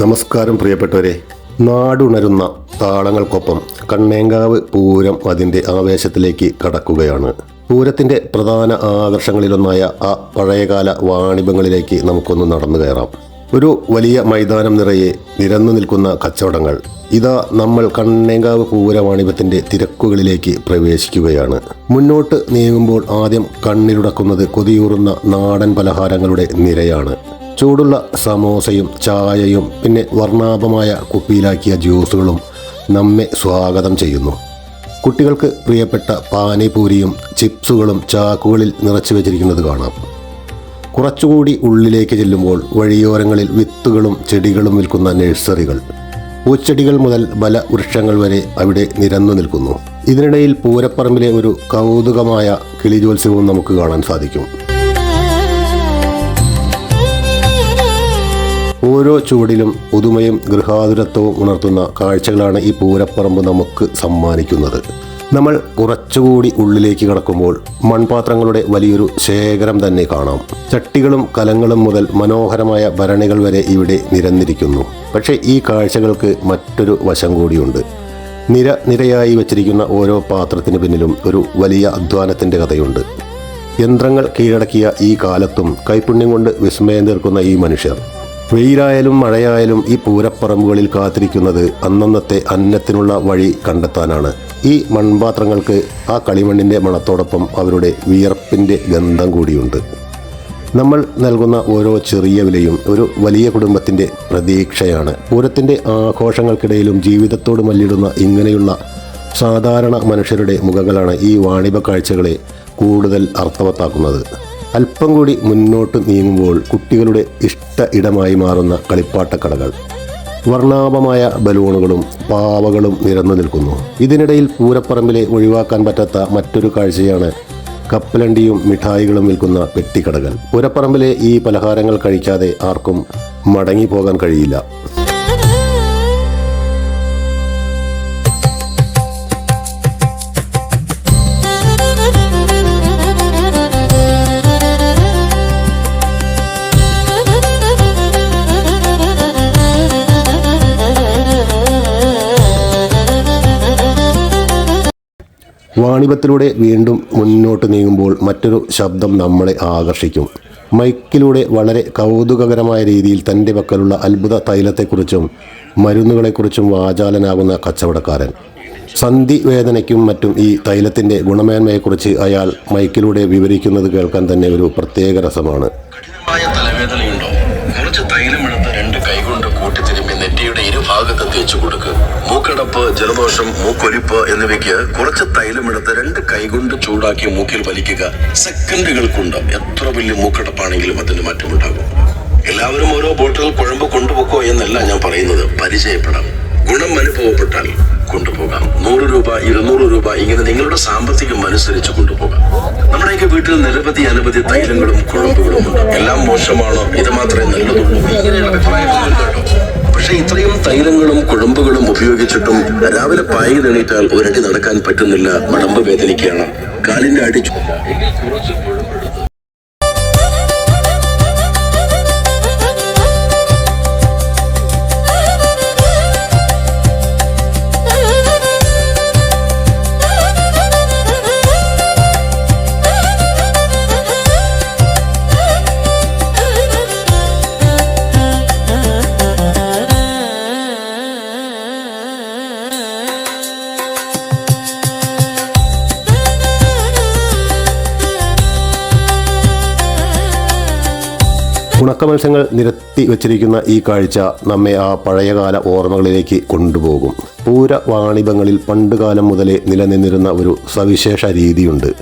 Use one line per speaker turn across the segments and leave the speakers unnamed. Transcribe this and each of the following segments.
നമസ്കാരം പ്രിയപ്പെട്ടവരെ. നാടുണരുന്ന താളങ്ങൾക്കൊപ്പം കണ്ണേങ്കാവ് പൂരം അതിന്റെ ആവേശത്തിലേക്ക് കടക്കുകയാണ്. പൂരത്തിന്റെ പ്രധാന ആകർഷങ്ങളിലൊന്നായ ആ പഴയകാല വാണിഭങ്ങളിലേക്ക് നമുക്കൊന്ന് നടന്നു കയറാം. ഒരു വലിയ മൈതാനം നിറയെ നിരന്നു നിൽക്കുന്ന കച്ചവടങ്ങൾ ഇതാ നമ്മൾ കണ്ണേങ്കാവ് പൂര വാണിഭത്തിന്റെ തിരക്കുകളിലേക്ക് പ്രവേശിക്കുകയാണ്. മുന്നോട്ട് നീങ്ങുമ്പോൾ ആദ്യം കണ്ണിലുടക്കുന്നത് കൊതിയൂറുന്ന നാടൻ പലഹാരങ്ങളുടെ നിരയാണ്. ചൂടുള്ള സമോസയും ചായയും പിന്നെ വർണാഭമായ കുപ്പിയിലാക്കിയ ജ്യൂസുകളും നമ്മെ സ്വാഗതം ചെയ്യുന്നു. കുട്ടികൾക്ക് പ്രിയപ്പെട്ട പാനിപൂരിയും ചിപ്സുകളും ചാക്കുകളിൽ നിറച്ചു വെച്ചിരിക്കുന്നത് കാണാം. കുറച്ചുകൂടി ഉള്ളിലേക്ക് ചെല്ലുമ്പോൾ വഴിയോരങ്ങളിൽ വിത്തുകളും ചെടികളും വിൽക്കുന്ന നഴ്സറികൾ. പൂച്ചെടികൾ മുതൽ ബലവൃക്ഷങ്ങൾ വരെ അവിടെ നിരന്നു നിൽക്കുന്നു. ഇതിനിടയിൽ പൂരപ്പറമ്പിലെ ഒരു കൗതുകമായ കിളിജോത്സവവും നമുക്ക് കാണാൻ സാധിക്കും. ഓരോ ചുവടിലും പുതുമയും ഗൃഹാതുരത്വവും ഉണർത്തുന്ന കാഴ്ചകളാണ് ഈ പൂരപ്പറമ്പ് നമുക്ക് സമ്മാനിക്കുന്നത്. നമ്മൾ കുറച്ചുകൂടി ഉള്ളിലേക്ക് കടക്കുമ്പോൾ മൺപാത്രങ്ങളുടെ വലിയൊരു ശേഖരം തന്നെ കാണാം. ചട്ടികളും കലങ്ങളും മുതൽ മനോഹരമായ ഭരണികൾ വരെ ഇവിടെ നിരന്നിരിക്കുന്നു. പക്ഷേ ഈ കാഴ്ചകൾക്ക് മറ്റൊരു വശം കൂടിയുണ്ട്. നിര നിരയായി വച്ചിരിക്കുന്ന ഓരോ പാത്രത്തിന് പിന്നിലും ഒരു വലിയ അധ്വാനത്തിന്റെ കഥയുണ്ട്. യന്ത്രങ്ങൾ കീഴടക്കിയ ഈ കാലത്തും കൈപ്പുണ്യം കൊണ്ട് വിസ്മയം തീർക്കുന്ന ഈ മനുഷ്യർ വെയിലായാലും മഴയായാലും ഈ പൂരപ്പറമ്പുകളിൽ കാത്തിരിക്കുന്നത് അന്നന്നത്തെ അന്നത്തിനുള്ള വഴി കണ്ടെത്താനാണ്. ഈ മൺപാത്രങ്ങൾക്ക് ആ കളിമണ്ണിന്റെ മണത്തോടൊപ്പം അവരുടെ വിയർപ്പിന്റെ ഗന്ധം കൂടിയുണ്ട്. നമ്മൾ നൽകുന്ന ഓരോ ചെറിയ വിലയും ഒരു വലിയ കുടുംബത്തിന്റെ പ്രതീക്ഷയാണ്. പൂരത്തിന്റെ ആഘോഷങ്ങൾക്കിടയിലും ജീവിതത്തോട് മല്ലിടുന്ന ഇങ്ങനെയുള്ള സാധാരണ മനുഷ്യരുടെ മുഖങ്ങളാണ് ഈ വാണിഭ കാഴ്ചകളെ കൂടുതൽ അർത്ഥവത്താക്കുന്നത്. അല്പം കൂടി മുന്നോട്ട് നീങ്ങുമ്പോൾ കുട്ടികളുടെ ഇഷ്ട ഇടമായി മാറുന്ന കളിപ്പാട്ടക്കടകൾ. വർണാഭമായ ബലൂണുകളും പാവകളും നിരന്നു നിൽക്കുന്നു. ഇതിനിടയിൽ പൂരപ്പറമ്പിലെ ഒഴിവാക്കാൻ പറ്റാത്ത മറ്റൊരു കാഴ്ചയാണ് കപ്പലണ്ടിയും മിഠായികളും വിൽക്കുന്ന പെട്ടിക്കടകൾ. പൂരപ്പറമ്പിലെ ഈ പലഹാരങ്ങൾ കഴിക്കാതെ ആർക്കും മടങ്ങി പോകാൻ കഴിയില്ല. വാണിഭത്തിലൂടെ വീണ്ടും മുന്നോട്ട് നീങ്ങുമ്പോൾ മറ്റൊരു ശബ്ദം നമ്മളെ ആകർഷിക്കും. മൈക്കിലൂടെ വളരെ കൗതുകകരമായ രീതിയിൽ തന്റെ പക്കലുള്ള അത്ഭുത തൈലത്തെക്കുറിച്ചും മരുന്നുകളെക്കുറിച്ചും വാചാലനാകുന്ന കച്ചവടക്കാരൻ. സന്ധി വേദനയ്ക്കും മറ്റും ഈ തൈലത്തിന്റെ ഗുണമേന്മയെക്കുറിച്ച് അയാൾ മൈക്കിലൂടെ വിവരിക്കുന്നത് കേൾക്കാൻ തന്നെ ഒരു പ്രത്യേക രസമാണ്.
തൈലമെടുത്ത് രണ്ട് കൈകൊണ്ട് നെറ്റിയുടെ തേച്ചു കൊടുക്ക് മൂക്കടപ്പ് ജലദോഷം മൂക്കൊലിപ്പ് എന്നിവയ്ക്ക് കുറച്ച് തൈലമെടുത്ത് രണ്ട് കൈകൊണ്ട് ചൂടാക്കി മൂക്കിൽ വലിക്കുക. സെക്കൻഡുകൾ കൊണ്ട് എത്ര വലിയ മൂക്കടപ്പാണെങ്കിലും അതിന് മാറ്റമുണ്ടാകും. എല്ലാവരും ഓരോ ബോട്ടിൽ കുഴമ്പ് കൊണ്ടുപോക്കോ എന്നല്ല ഞാൻ പറയുന്നത്. പരിചയപ്പെടാം. ഗുണം അനുഭവപ്പെട്ടാൽ കൊണ്ടുപോകാം. നൂറ് രൂപ ഇരുന്നൂറ് രൂപ ഇങ്ങനെ നിങ്ങളുടെ സാമ്പത്തികം അനുസരിച്ച് കൊണ്ടുപോകാം. നമ്മുടെയൊക്കെ വീട്ടിൽ നിരവധി അനവധി തൈലങ്ങളും കുഴമ്പുകളും ഉണ്ട് എല്ലാം മോശമാണോ? ഇത് മാത്രമേ നല്ലതുള്ളൂ. ഇങ്ങനെയുള്ള അഭിപ്രായമൊന്നും കേട്ടോ. പക്ഷെ ഇത്രയും തൈലങ്ങളും കുഴമ്പുകളും ഉപയോഗിച്ചിട്ടും രാവിലെ പായി തെണീറ്റാൽ ഒരടി നടക്കാൻ പറ്റുന്നില്ല മടമ്പ് വേദനിക്കുകയാണ്. കാലിന്റെ അടി
മത്സ്യങ്ങൾ നിരത്തി വെച്ചിരിക്കുന്ന ഈ കാഴ്ച നമ്മെ ആ പഴയകാല ഓർമ്മകളിലേക്ക് കൊണ്ടുപോകും. പൂര വാണിഭങ്ങളിൽ പണ്ടുകാലം മുതലേ നിലനിന്നിരുന്ന ഒരു സവിശേഷ രീതിയുണ്ട്.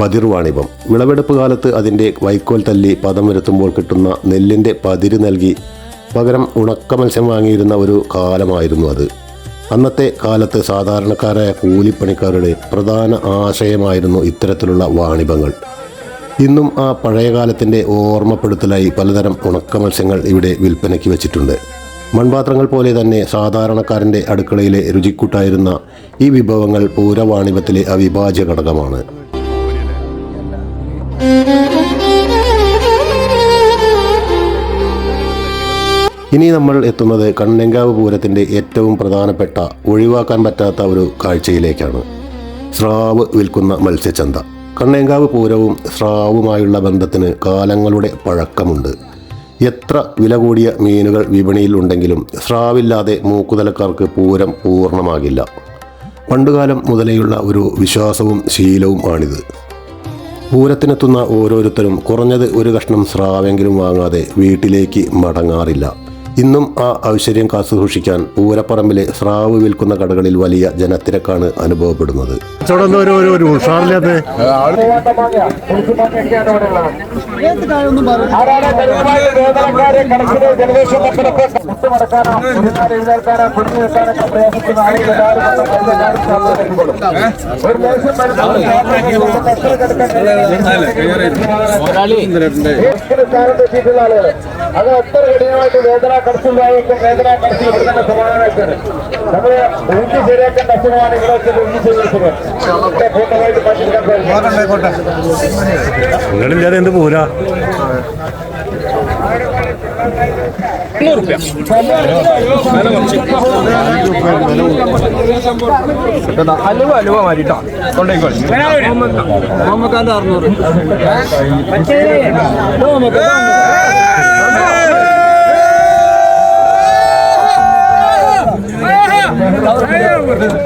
പതിർ വാണിഭം വിളവെടുപ്പ് കാലത്ത് അതിന്റെ വൈക്കോൽ തല്ലി പദം വരുത്തുമ്പോൾ കിട്ടുന്ന നെല്ലിന്റെ പതിര് നൽകി പകരം ഉണക്ക മത്സ്യം വാങ്ങിയിരുന്ന ഒരു കാലമായിരുന്നു അത്. അന്നത്തെ കാലത്ത് സാധാരണക്കാരായ കൂലിപ്പണിക്കാരുടെ പ്രധാന ആശയമായിരുന്നു ഇത്തരത്തിലുള്ള വാണിഭങ്ങൾ. ഇന്നും ആ പഴയകാലത്തിന്റെ ഓർമ്മപ്പെടുത്തലായി പലതരം ഉണക്ക മത്സ്യങ്ങൾ ഇവിടെ വിൽപ്പനയ്ക്ക് വെച്ചിട്ടുണ്ട്. മൺപാത്രങ്ങൾ പോലെ തന്നെ സാധാരണക്കാരന്റെ അടുക്കളയിലെ രുചിക്കൂട്ടായിരുന്ന ഈ വിഭവങ്ങൾ പൂരവാണിഭത്തിലെ അവിഭാജ്യ ഘടകമാണ്. ഇനി നമ്മൾ എത്തുന്നത് കണ്ണങ്കാവ് പൂരത്തിന്റെ ഏറ്റവും പ്രധാനപ്പെട്ട ഒഴിവാക്കാൻ പറ്റാത്ത ഒരു കാഴ്ചയിലേക്കാണ്. സ്രാവ് വിൽക്കുന്ന മത്സ്യച്ചന്ത. കണ്ണേങ്കാവ് പൂരവും സ്രാവുമായുള്ള ബന്ധത്തിന് കാലങ്ങളുടെ പഴക്കമുണ്ട്. എത്ര വില കൂടിയ മീനുകൾ വിപണിയിൽ ഉണ്ടെങ്കിലും സ്രാവില്ലാതെ മൂക്കുതലക്കാർക്ക് പൂരം പൂർണമാകില്ല. പണ്ടുകാലം മുതലെയുള്ള ഒരു വിശ്വാസവും ശീലവും ആണിത്. പൂരത്തിനെത്തുന്ന ഓരോരുത്തരും കുറഞ്ഞത് ഒരു കഷ്ണം സ്രാവെങ്കിലും വാങ്ങാതെ വീട്ടിലേക്ക് മടങ്ങാറില്ല. ഇന്നും ആ ഐശ്വര്യം കാത്തുസൂക്ഷിക്കാൻ പൂരപ്പറമ്പിലെ സ്രാവ് വിൽക്കുന്ന കടകളിൽ വലിയ ജനത്തിരക്കാണ് അനുഭവപ്പെടുന്നത്.
കച്ചവടം
അത് അത്ര കഠിനമായിട്ട് വേദന കടച്ചിലായിരിക്കും വേദന കടച്ചു ഇവിടെ തന്നെ സമാധാനമായിട്ടാണ്. നമ്മൾ ഊട്ടി ശരിയാക്കേണ്ട അസുഖമാണ് ഇവിടെ വെച്ചത് ഊട്ടി ശരിയാക്കുന്നത്
നിങ്ങളില്ലാതെ എന്ത് പോരാ?
അലുവ അലുവ മാറ്റിട്ടോ. കൊണ്ടേക്കോളി അറുന്നൂറ്.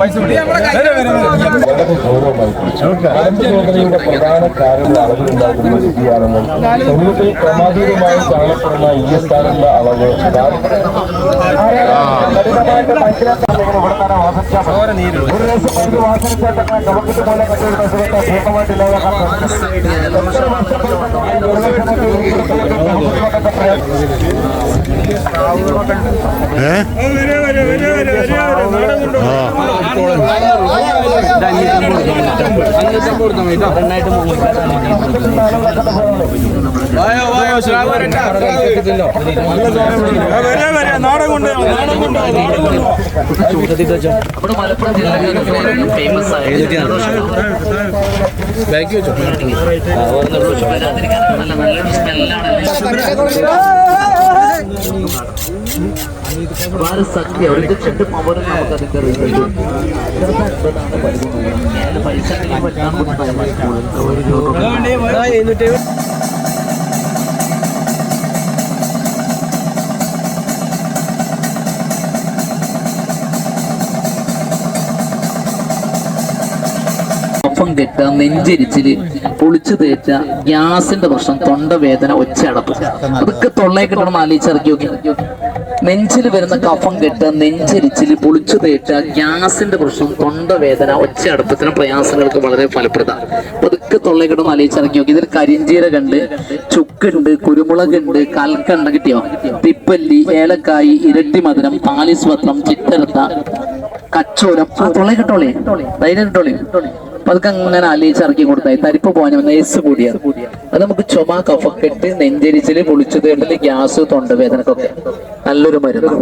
പൈസ
വേദനയുടെ പ്രധാന കാരണം അളവിലുണ്ടാകുന്ന രീതിയാണെന്നും സമൂഹത്തിൽ ക്രമാതീതമായി കാണപ്പെടുന്ന ഇ എസ് ആറിന്റെ അളവ്. ഒരു ദിവസം ഇത് വാസനിച്ചാൽ തന്നെ കവക്കത്ത് പോലെ കണ്ടുപിടുന്ന സുഖത്തെ പൂർണമായിട്ട് ഇല്ലാതാക്കാൻ
ഏ
മലപ്പുറം ജില്ലയിൽ ഫേമസ് ആയ വരാതിരിക്കാനൊക്കെ നല്ല നല്ലൊരു സ്മെല്ലാണ് വളരെ ശക്തി ഒരു ചെണ്ട് പവറും നമുക്ക് അതിന്റെ റിസൾട്ട് പൈസ ഒരു രൂപ കെട്ട നെഞ്ചരിച്ചിൽ പൊളിച്ചു തേറ്റ ഗ്യാസിന്റെ പ്രശ്നം തൊണ്ടവേദന ഒച്ചയടപ്പ്. അതൊക്കെ തൊള്ളയെ കിട്ടണം ആലോചിച്ചിറക്കി നോക്കി. നെഞ്ചിൽ വരുന്ന കഫം കെട്ട് നെഞ്ചരിച്ചിൽ പൊളിച്ചു തേറ്റ ഗ്യാസിന്റെ പ്രശ്നം തൊണ്ടവേദന ഒച്ചയടപ്പത്തിന് പ്രയാസങ്ങൾക്ക് വളരെ ഫലപ്രദമാണ് പതുക്കെ തൊള്ളയെ കിട്ടണം ആലോചിച്ചിറക്കി നോക്കി. ഇതിൽ കരിഞ്ചീരകണ്ട് ചുക്കുണ്ട് കുരുമുളകുണ്ട് കൽക്കണ്ട കിട്ടിയോ? തിപ്പല്ലി ഏലക്കായി ഇരട്ടി മധുരം താലിസ്വത്രം ചിറ്റരത്ത കച്ചോരം. ആ തൊള്ളേ കിട്ടോളേ. ധൈര്യം കിട്ടോളേ. അതൊക്കെ അങ്ങനെ അലിയിച്ചിറക്കി കൊടുത്തായി. തരിപ്പ് പോകാൻ നെയ്സ് കൂടിയാണ് അത് നമുക്ക് ചുമ കഫക്കെട്ട് നെഞ്ചരിച്ചിൽ പൊളിച്ചത് ഗ്യാസ് തൊണ്ടവേദനക്കൊക്കെ. നല്ലൊരു മരുന്ന്.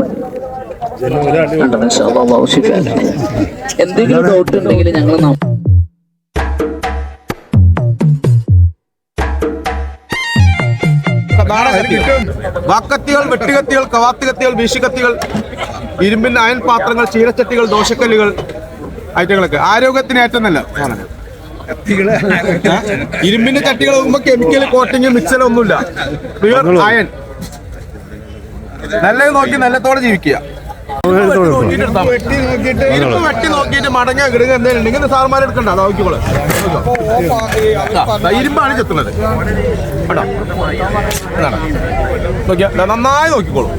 കണ്ടോ? ഇൻഷാ അല്ലാഹ് അല്ലാഹു ശിഫ ആക്കട്ടെ. എന്തെങ്കിലും ഡൗട്ട് ഉണ്ടെങ്കിൽ ഞങ്ങൾ
വാക്കത്തികൾ വെട്ടുകത്തികൾ കവാത്തുകത്തികൾ വീശിക്കത്തികൾ ഇരുമ്പിൻ അയൽ പാത്രങ്ങൾ ചീരച്ചട്ടികൾ ദോശക്കല്ലുകൾ ഐറ്റങ്ങളൊക്കെ. ആരോഗ്യത്തിന് ഏറ്റവും നല്ല? ഇരുമ്പിന്റെ ചട്ടികൾ നോക്കുമ്പോ കെമിക്കൽ കോട്ടിങ് മിക്സർ ഒന്നുമില്ല. പ്യുവർ അയൺ നല്ലത് നോക്കി നല്ലത്തോടെ ജീവിക്കുക. ഇരുമ്പ് വെട്ടി നോക്കിയിട്ട് മടങ്ങ കിടുക എന്തെങ്കിലും ഉണ്ടെങ്കിൽ സാറുമാരെ എടുക്കണ്ട. അത് നോക്കിക്കോളെ. ഇരുമ്പാണ് ചെത്തുന്നത്. കേട്ടോ? ഇതാണ്. നോക്കിയാ നന്നായി നോക്കിക്കോളൂ.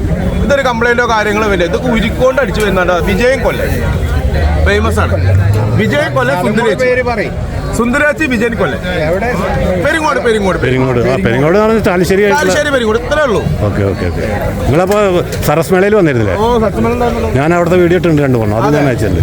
ഇതൊരു കംപ്ലൈന്റോ കാര്യങ്ങളോ വരില്ല ഇത് ഉരുക്കൊണ്ട് അടിച്ചു വരുന്നുണ്ട്. വിജയം കൊല്ലം. ഫേമസ് ആണ്. വിജയം കൊല്ലം സുന്ദരേച്ചി സുന്ദരേച്ചി വിജയൻ കൊല്ലം? പെരിങ്ങോട് പെരിങ്ങോട്.
പെരിങ്ങോട്. ആ പെരിങ്ങോട് എന്ന് പറഞ്ഞാൽ ചാലിശ്ശേരി ആയിട്ടുള്ള
പെരിങ്ങോട്. ഇത്രേ ഉള്ളൂ.
Okay okay okay. നിങ്ങളപ്പോൾ സരസ് മേളയിൽ വന്നിരുന്നില്ലേ? ഞാൻ അവിടുത്തെ വീഡിയോ ഇട്ടുണ്ട് രണ്ട് പോകണം അത് ഞാൻ അയച്ചിട്ടുണ്ട്.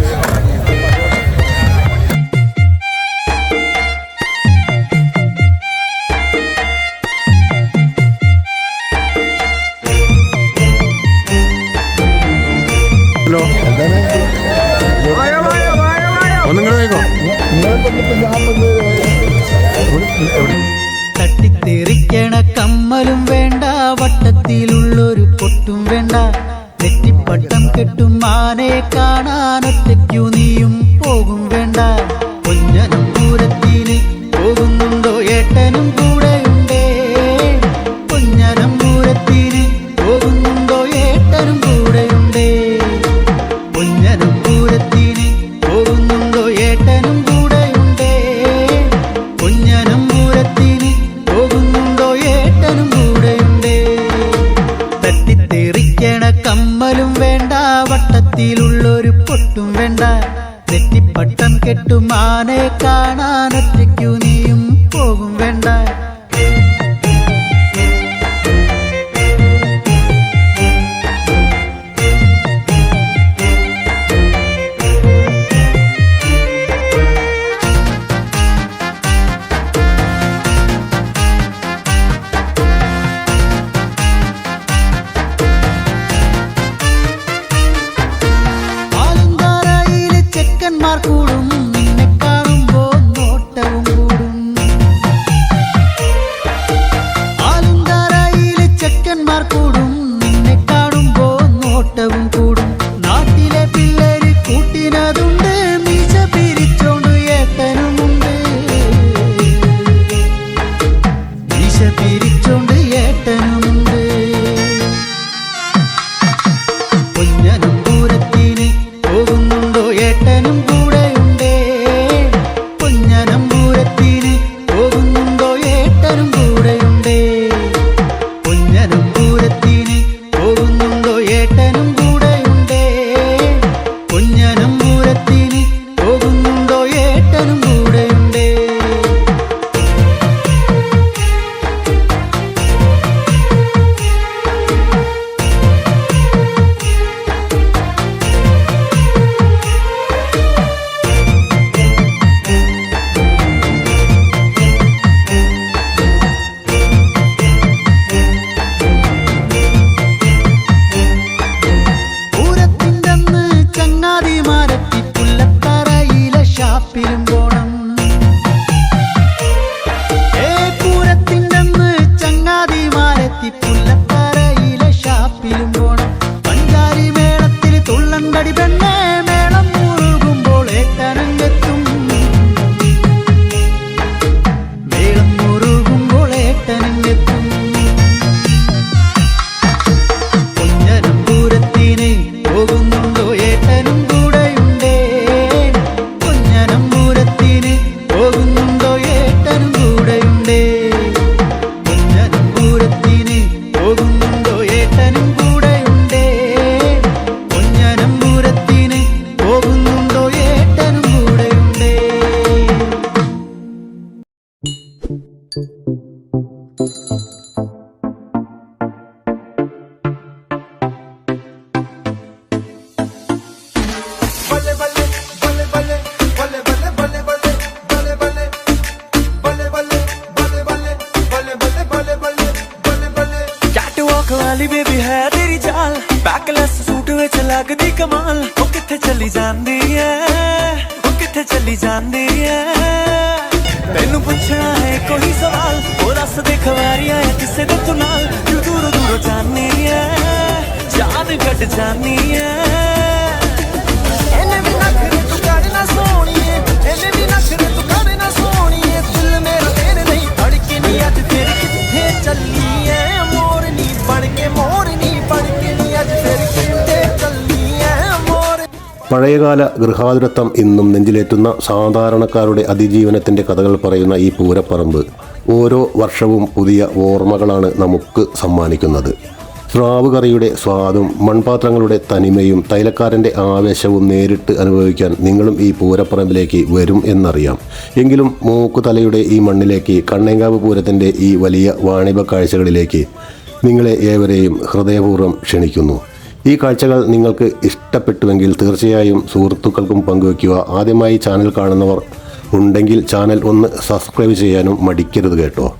തട്ടിത്തെറിക്കണ കമ്മലും വേണ്ട വട്ടത്തിലുള്ളൊരു പൊട്ടും വേണ്ട. നെറ്റിപ്പട്ടം കെട്ടും ആനയെ കാണാൻ ഒറ്റയ്ക്കു നീയും പോകും വേണ്ട. പൊന്നനും പൂരത്തിന് പോകുന്നുണ്ടോ ഏട്ടനും കൂട്ടിനതുണ്ട് മീശ പിരിച്ചോണ്ട്
ਦੱਸ ਦੇ ਖਵਾਰੀਆਂ ਐ ਕਿਸੇ ਦੇ ਤੂੰ ਨਾਲ ਕਿਉਂ ਦੂਰੋਂ ਦੂਰੋਂ ਜਾਨੀ ਐ ਜਾਨ ਕੱਢ ਜਾਨੀ ਐ ਇਹਨੇ ਵੀ ਨਖਰੇ ਤੂੰ ਕੱਢਣਾ ਸੋਹਣੀਏ ਇਹਨੇ ਵੀ ਨਖਰੇ ਤੂੰ ਕੱਢਣਾ ਸੋਹਣੀਏ ਦਿਲ ਮੇਰਾ ਤੇਰੇ ਲਈ ਧੜਕੇ ਨਹੀਂ ਅੱਜ ਫਿਰ ਕਿੱਥੇ ਚੱਲੀ ਐ ਮੋਰਨੀ ਬਣ ਕੇ ਮੋਰਨੀ ਬਣ ਕੇ ਨਹੀਂ ਅੱਜ ਫਿਰ ਕਿੱਥੇ ਚੱਲੀ ਐ ਮੋਰ
പഴയകാല ഗൃഹാതുരത്വം ഇന്നും നെഞ്ചിലേറ്റുന്ന സാധാരണക്കാരുടെ അതിജീവനത്തിൻ്റെ കഥകൾ പറയുന്ന ഈ പൂരപ്പറമ്പ് ഓരോ വർഷവും പുതിയ ഓർമ്മകളാണ് നമുക്ക് സമ്മാനിക്കുന്നത്. സ്രാവ് കറിയുടെ സ്വാദും മൺപാത്രങ്ങളുടെ തനിമയും തൈലക്കാരന്റെ ആവേശവും നേരിട്ട് അനുഭവിക്കാൻ നിങ്ങളും ഈ പൂരപ്പറമ്പിലേക്ക് വരും എന്നറിയാം. എങ്കിലും മൂക്കുതലയുടെ ഈ മണ്ണിലേക്ക് കണ്ണേങ്കാവ് പൂരത്തിന്റെ ഈ വലിയ വാണിഭ കാഴ്ചകളിലേക്ക് നിങ്ങളെ ഏവരെയും ഹൃദയപൂർവം ക്ഷണിക്കുന്നു. ഈ കാഴ്ചകൾ നിങ്ങൾക്ക് ഇഷ്ടപ്പെട്ടുവെങ്കിൽ തീർച്ചയായും സുഹൃത്തുക്കൾക്കും പങ്കുവയ്ക്കുക. ആദ്യമായി ചാനൽ കാണുന്നവർ ഉണ്ടെങ്കിൽ ചാനൽ ഒന്ന് സബ്സ്ക്രൈബ് ചെയ്യാനും മടിക്കരുത് കേട്ടോ.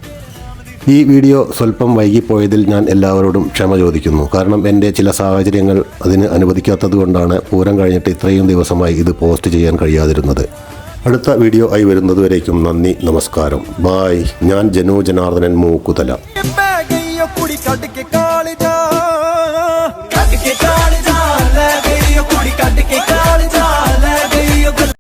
ഈ വീഡിയോ സ്വല്പം വൈകിപ്പോയതിൽ ഞാൻ എല്ലാവരോടും ക്ഷമ ചോദിക്കുന്നു. കാരണം എന്റെ ചില സാഹചര്യങ്ങൾ അതിന് അനുവദിക്കാത്തത് കൊണ്ടാണ് പൂരം കഴിഞ്ഞിട്ട് ഇത്രയും ദിവസമായി ഇത് പോസ്റ്റ് ചെയ്യാൻ കഴിയാതിരുന്നത്. അടുത്ത വീഡിയോ ആയി വരുന്നതുവരേക്കും നന്ദി നമസ്കാരം. ബായ്. ഞാൻ ജനു ജനാർദ്ദനൻ മൂക്കുതല.